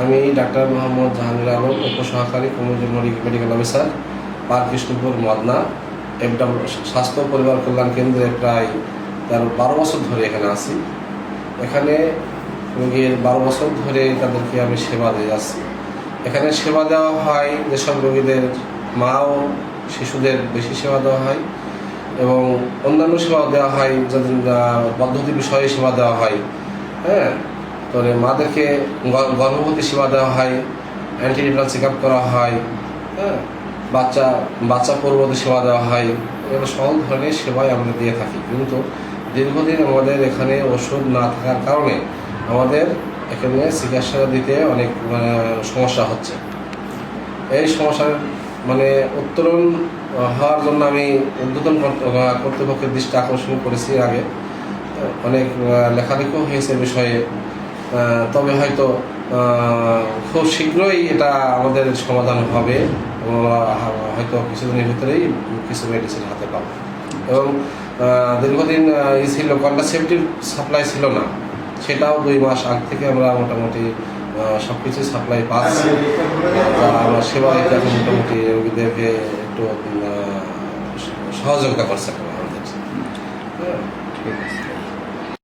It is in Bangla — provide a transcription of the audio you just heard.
আমি ডাক্তার মোহাম্মদ জাহাঙ্গীর আলম, উপসহকারী community medical officer park Krishnapur Madna FW স্বাস্থ্য পরিবার কল্যাণ কেন্দ্রে প্রায় তেরো বারো বছর ধরে এখানে আছি। এখানে রোগীর বারো বছর ধরে তাদেরকে আমি সেবা দিয়ে যাচ্ছি। এখানে সেবা দেওয়া হয়, যেসব রোগীদের মা ও শিশুদের বেশি সেবা দেওয়া হয় এবং অন্যান্য সেবা দেওয়া হয়, যাদের পদ্ধতি বিষয়ে সেবা দেওয়া হয়। হ্যাঁ? তাহলে মাদেরকে গর্ভবতী সেবা দেওয়া হয় অ্যান্টিনেটাল চেক আপ করা হয় হ্যাঁ? বাচ্চা বাচ্চা পূর্ববর্তী সেবা দেওয়া হয়। এগুলো সকল ধরনের সেবাই আমরা দিয়ে থাকি। কিন্তু দীর্ঘদিন আমাদের এখানে ওষুধ না থাকার কারণে আমাদের এখানে চিকিৎসা দিতে অনেক মানে, সমস্যা হচ্ছে। এই সমস্যার মানে উত্তরণ হওয়ার জন্য আমি উদ্বোধন কর্তৃপক্ষের দৃষ্টি আকর্ষণ করেছি আগে। অনেক লেখালেখিও হয়েছে বিষয়ে। তবে হয়তো খুব শীঘ্রই এটা আমাদের সমাধান হবে হয়তো কিছুদিনের ভিতরেই কিছু মেডিসিন হাতে পাবো। এবং দীর্ঘদিন ই ছিল কন্ট্রাসেপটিভ সাপ্লাই ছিল না। সেটাও দুই মাস আগ থেকে আমরা মোটামুটি সব কিছু সাপ্লাই পাচ্ছি। আমরা সেবা দিতে মোটামুটি রোগীদেরকে একটু সহযোগিতা করছে। আমাদের হ্যাঁ ঠিক আছে।